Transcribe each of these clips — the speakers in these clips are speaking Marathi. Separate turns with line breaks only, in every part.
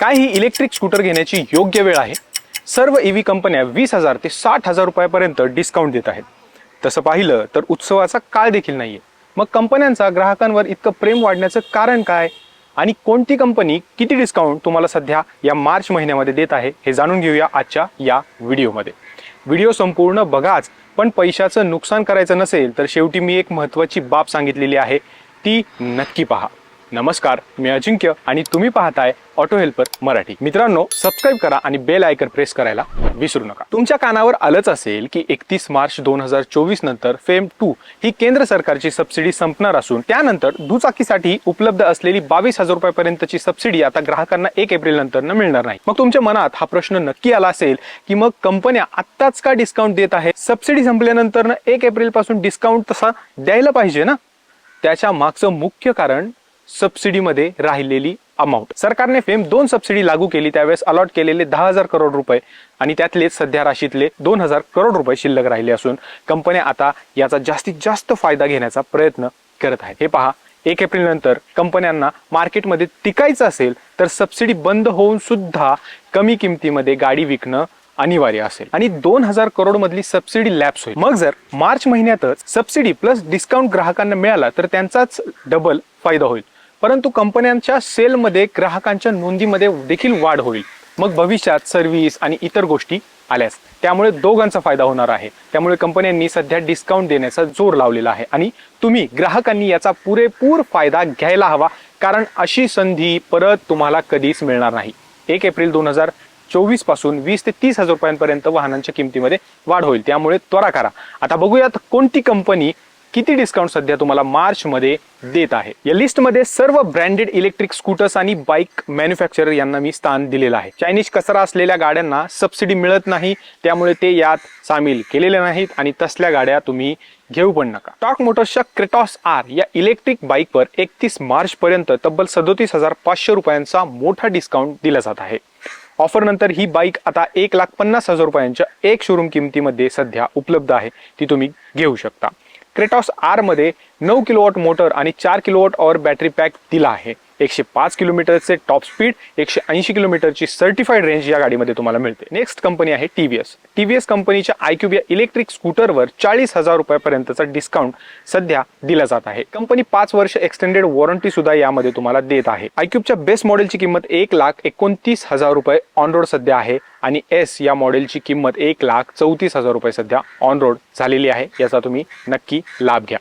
काय ही इलेक्ट्रिक स्कूटर घेण्याची योग्य वेळ आहे? सर्व ईव्ही कंपन्या वीस हजार ते साठ हजार रुपयापर्यंत डिस्काउंट देत आहेत. तसं पाहिलं तर उत्सवाचा काळ देखील नाहीये. मग कंपन्यांचा ग्राहकांवर इतकं प्रेम वाढण्याचं कारण काय? आणि कोणती कंपनी किती डिस्काउंट तुम्हाला सध्या या मार्च महिन्यामध्ये देत आहे हे जाणून घेऊया आजच्या या व्हिडिओमध्ये. व्हिडिओ संपूर्ण बघाच पण पैशाचं नुकसान करायचं नसेल तर शेवटी मी एक महत्त्वाची बाब सांगितलेली आहे ती नक्की पहा. नमस्कार मी अजिंक्य आणि तुम्ही पाहताय ऑटो हेल्पर मराठी. मित्रांनो सबस्क्राईब करा आणि बेल आयकन प्रेस करायला विसरू नका. तुमच्या कानावर आलंच असेल की एकतीस मार्च दोन हजार चोवीस नंतर फेम टू ही केंद्र सरकारची सबसिडी संपणार असून त्यानंतर दुचाकीसाठी उपलब्ध असलेली बावीस हजार रुपयापर्यंतची सबसिडी आता ग्राहकांना एक एप्रिल नंतर न मिळणार नाही. मग तुमच्या मनात हा प्रश्न नक्की आला असेल की मग कंपन्या आत्ताच का डिस्काउंट देत आहे सबसिडी संपल्यानंतर एक एप्रिलपासून डिस्काउंट तसा द्यायला पाहिजे ना? त्याच्या मागचं मुख्य कारण सबसिडीमध्ये राहिलेली अमाऊंट सरकारने फेम दोन सबसिडी लागू केली त्यावेळेस अलॉट केलेले दहा हजार करोड रुपये आणि त्यातले सध्या राशीतले दोन हजार करोड रुपये शिल्लक राहिले असून कंपन्या आता याचा जास्तीत जास्त फायदा घेण्याचा प्रयत्न करत आहेत. हे पहा एक एप्रिल नंतर कंपन्यांना मार्केटमध्ये टिकायचं असेल तर सबसिडी बंद होऊन सुद्धा कमी किमतीमध्ये गाडी विकणं अनिवार्य असेल. आणि दोन हजार करोड मधली सबसिडी लॅप्स होईल. मग जर मार्च महिन्यातच सबसिडी प्लस डिस्काउंट ग्राहकांना मिळाला तर त्यांचाच डबल फायदा होईल. परंतु कंपन्यांच्या सेलमध्ये ग्राहकांच्या नोंदीमध्ये देखील वाढ होईल. मग भविष्यात सर्व्हिस आणि इतर गोष्टी आल्यास त्यामुळे दोघांचा फायदा होणार आहे. त्यामुळे कंपन्यांनी सध्या डिस्काउंट देण्याचा जोर लावलेला आहे आणि तुम्ही ग्राहकांनी याचा पुरेपूर फायदा घ्यायला हवा कारण अशी संधी परत तुम्हाला कधीच मिळणार नाही. एक एप्रिल दोन हजार चोवीसपासून वीस ते तीस हजार रुपयांपर्यंत वाहनांच्या किमतीमध्ये वाढ होईल. त्यामुळे त्वरा करा. आता बघूयात कोणती कंपनी किती डिस्काउंट सध्या तुम्हाला मार्च मध्ये देत आहे? या लिस्टमध्ये सर्व ब्रँडेड इलेक्ट्रिक स्कूटर्स आणि बाईक मॅन्युफॅक्चरर यांना मी स्थान दिलेलं आहे. चायनीज कचरा असलेल्या गाड्यांना सबसिडी मिळत नाही त्यामुळे ते यात सामील केलेले नाहीत आणि तसल्या गाड्या तुम्ही घेऊ पण नका. टॉक मोटर्सच्या क्रेटॉस आर या इलेक्ट्रिक बाईकवर एकतीस मार्च पर्यंत तब्बल सदोतीस हजार पाचशे रुपयांचा मोठा डिस्काउंट दिला जात आहे. ऑफर नंतर ही बाईक आता एक लाख पन्नास हजार रुपयांच्या एक शोरूम किमतीमध्ये सध्या उपलब्ध आहे ती तुम्ही घेऊ शकता. क्रेटॉस आरमध्ये नऊ किलोवॉट मोटर आणि चार किलोवॉट ऑवर बॅटरी पॅक दिला आहे. एकशे पाच किलोमीटरचे टॉप स्पीड एकशे ऐंशी किलोमीटरची सर्टिफाईड रेंज या गाडीमध्ये तुम्हाला मिळते. नेक्स्ट कंपनी आहे टीव्हीएस टीव्हीएस कंपनीच्या आयक्यूब या इलेक्ट्रिक स्कूटरवर चाळीस हजार रुपयापर्यंतचा डिस्काउंट सध्या दिला जात आहे. कंपनी पाच वर्ष एक्सटेंडेड वॉरंटी सुद्धा यामध्ये तुम्हाला देत आहे. आयक्यूबच्या बेस्ट मॉडेलची किंमत एक लाख एकोणतीस हजार रुपये ऑन रोड सध्या आहे आणि एस या मॉडेलची किंमत एक लाख चौतीस हजार रुपये सध्या ऑन रोड झालेली आहे. याचा तुम्ही नक्की लाभ घ्या.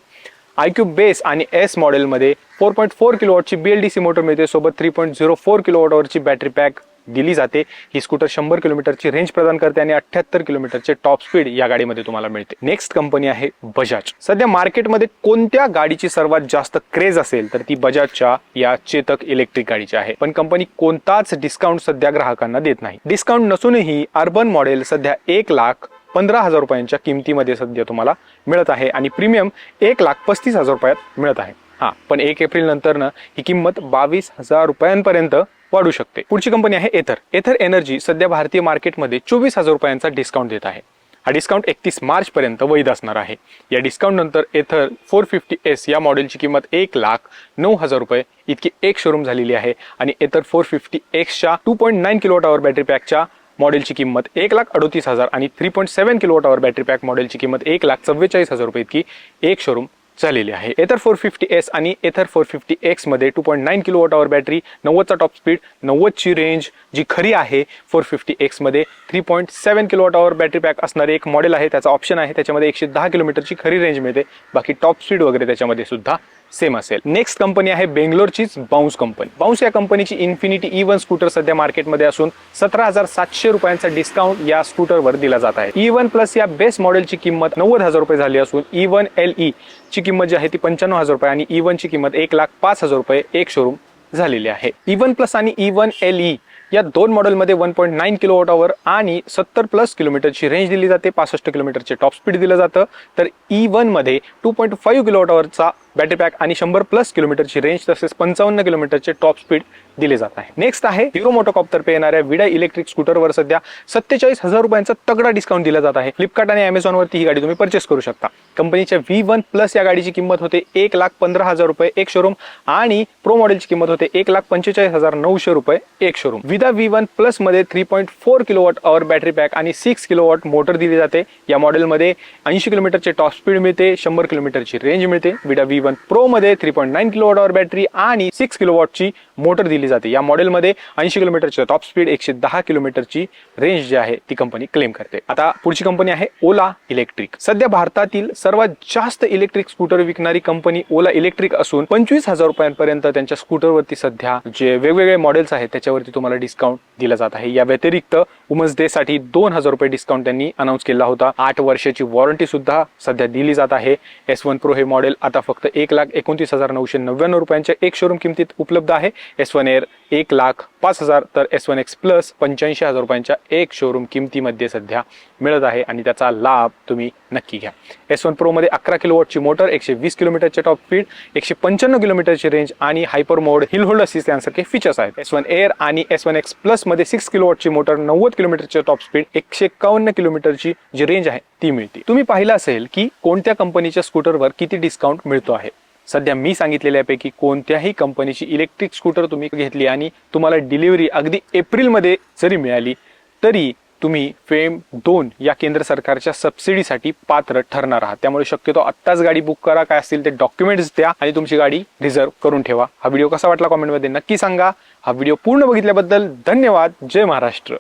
आयक्यूब बेस आणि एस मॉडेलमध्ये four point four किलोवॉटची B L D C motor मिळते. सोबत थ्री पॉईंट झिरो फोर किलोवॉटवरची बॅटरी पॅक दिली जाते. ही स्कूटर शंभर किलोमीटरची रेंज प्रदान करते आणि अठ्याहत्तर किलोमीटरचे टॉप स्पीड या गाडीमध्ये तुम्हाला मिळते. नेक्स्ट कंपनी आहे बजाज सध्या मार्केटमध्ये कोणत्या गाडीची सर्वात जास्त क्रेज असेल तर ती बजाजच्या या चेतक इलेक्ट्रिक गाडीची आहे. पण कंपनी कोणताच डिस्काउंट सध्या ग्राहकांना देत नाही. डिस्काउंट नसूनही अर्बन मॉडेल सध्या एक लाख पंधरा हजार रुपयांच्या किमतीमध्ये सध्या तुम्हाला मिळत आहे आणि प्रीमियम एक लाख पस्तीस हजार रुपयात मिळत आहे. हां पण एक एप्रिल नंतरनं ही किंमत बावीस हजार रुपयांपर्यंत वाढू शकते. पुढची कंपनी आहे एथर एथर एनर्जी सध्या भारतीय मार्केटमध्ये चोवीस हजार रुपयांचा डिस्काउंट देत आहे. हा डिस्काउंट एकतीस मार्च पर्यंत वैध असणार आहे. या डिस्काउंट नंतर एथर फोर फिफ्टी एस या मॉडेलची किंमत एक लाख नऊ हजार रुपये इतकी एक शोरूम झालेली आहे आणि एथर फोर फिफ्टी एक्सच्या two point nine kilowatt hour battery पॅकच्या मॉडेलची किंमत एक लाख अडोतीस हजार आणि three point seven kilowatt hour battery pack मॉडेलची किंमत एक लाख चव्वेचाळीस हजार रुपये इतकी एक शोरूम झालेली आहे. एथर फोर फिफ्टी एस आणि Ather four fifty एक्समध्ये two point nine kilowatt hour battery नव्वदचा top speed नव्वदची रेंज जी खरी आहे four fifty एक्समध्ये three point seven kilo hour battery pack असणारे एक मॉडेल आहे त्याचा ऑप्शन आहे त्याच्यामध्ये एकशे दहा किलोमीटरची खरी रेंज मिळते. बाकी टॉप स्पीड वगैरे त्याच्यामध्ये सुद्धा सेम असेल. नेक्स्ट कंपनी आहे बेंगलोरचीच बाउन्स कंपनी बाउन्स या कंपनीची इन्फिनिटी ई वन स्कूटर सध्या मार्केटमध्ये असून सतरा हजार सातशे रुपयांचा डिस्काउंट या स्कूटरवर दिला जात आहे. ई वन प्लस या बेस्ट मॉडेलची किंमत नव्वद हजार रुपये झाली असून ई वन एल ई ची किंमत जी आहे ती पंच्याण्णव हजार रुपये आणि e ई वनची किंमत एक लाख पाच हजार रुपये एक शोरूम झालेली आहे. ई वन प्लस आणि ई वन एल ई या दोन मॉडेलमध्ये वन पॉईंट नाईन किलो वॉटावर आणि सत्तर प्लस किलोमीटरची रेंज दिली जाते. पासष्ट किलोमीटरचे टॉप स्पीड दिलं जातं. तर ई वनमध्ये टू पॉईंट फाईव्ह किलो वॉटावरचा बॅटरी पॅक आणि शंभर प्लस किलोमीटरची रेंज तसेच पंचावन्न किलोमीटरचे टॉप स्पीड दिले जात आहे. नेक्स्ट आहे हिरो मोटोकॉप तर्फे येणाऱ्या विडा इलेक्ट्रिक स्कूटरवर सध्या सत्तेचाळीस हजार रुपयांचा तगडा डिस्काउंट दिला जात आहे. फ्लिपकार्ट आणि Amazon वरती ही गाडी तुम्ही परचेस करू शकता. कंपनीच्या व्ही वन प्लस या गाडीची किंमत होते एक लाख पंधरा हजार रुपये एक शोरूम आणि प्रो मॉडेलची किंमत होते एक लाख पंचेचाळीस हजार नऊशे रुपये एक शोरूम विदा V one प्लसमध्ये three point four kilowatt hour battery pack आणि सिक्स किलोवॉट मोटर दिली जाते. या मॉडेलमध्ये ऐंशी किलोमीटरचे टॉप स्पीड मिळते शंभर किलोमीटरची रेंज मिळते. विडा व्ही वन प्रो मध्ये three point nine kilowatt hour battery आणि सिक्स किलो वॉटची मोटर दिली जाते. या मॉडेलमध्ये ऐंशी किलोमीटरची टॉप स्पीड एकशे दहा किलोमीटरची रेंज जी आहे ती कंपनी क्लेम करते. आता पुढची कंपनी आहे ओला इलेक्ट्रिक सध्या भारतातील सर्वात जास्त इलेक्ट्रिक स्कूटर विकणारी कंपनी ओला इलेक्ट्रिक असून पंचवीस हजार रुपयांपर्यंत त्यांच्या स्कूटरवरती सध्या जे वेगवेगळे मॉडेल्स आहेत त्याच्यावरती तुम्हाला डिस्काउंट दिला जात आहे. या व्यतिरिक्त उमस डे साठी दोन हजार रुपये डिस्काउंट त्यांनी अनाऊन्स केला होता. आठ वर्षाची वॉरंटी सुद्धा सध्या दिली जात आहे. एस वन प्रो हे मॉडेल आता फक्त एक लाख एकोणतीस हजार नऊशे नव्याण्णव रुपयांच्या एक शोरूम किमतीत उपलब्ध आहे. एस वन एअर एक लाख पाच हजार तर एस वन एक्स प्लस पंच्याऐंशी हजार रुपयांच्या एक शोरूम किमतीमध्ये सध्या मिळत आहे आणि त्याचा लाभ तुम्ही नक्की घ्या. एस वन प्रोमध्ये अकरा किलोवॉटची मोटर एकशे वीस किलोमीटरचे टॉप स्पीड एकशे पंच्याण्णव किलोमीटरची रेंज आणि hyper mode hill hold assist यांसारखे फीचर्स आहेत. एस वन एअर आणि एस वन एक्स प्लसमध्ये सिक्स किलोवॉटची मोटर नव्वद किलोमीटरचे टॉप स्पीड एकशे एकावन्न किलोमीटरची जी रेंज आहे ती मिळते तुम्ही पाहिलं असेल की कोणत्या कंपनीच्या स्कूटरवर किती डिस्काउंट मिळतो आहे. सध्या मी सांगितलेल्यापैकी कोणत्याही कंपनीची इलेक्ट्रिक स्कूटर तुम्ही घेतली आणि तुम्हाला डिलिव्हरी अगदी एप्रिलमध्ये जरी मिळाली तरी तुम्ही फेम दोन या केंद्र सरकारच्या सबसिडीसाठी पात्र ठरणार आहात. त्यामुळे शक्यतो आत्ताच गाडी बुक करा काय असतील ते डॉक्युमेंट्स द्या आणि तुमची गाडी रिझर्व करून ठेवा. हा व्हिडिओ कसा वाटला कॉमेंटमध्ये नक्की सांगा. हा व्हिडिओ पूर्ण बघितल्याबद्दल धन्यवाद. जय महाराष्ट्र.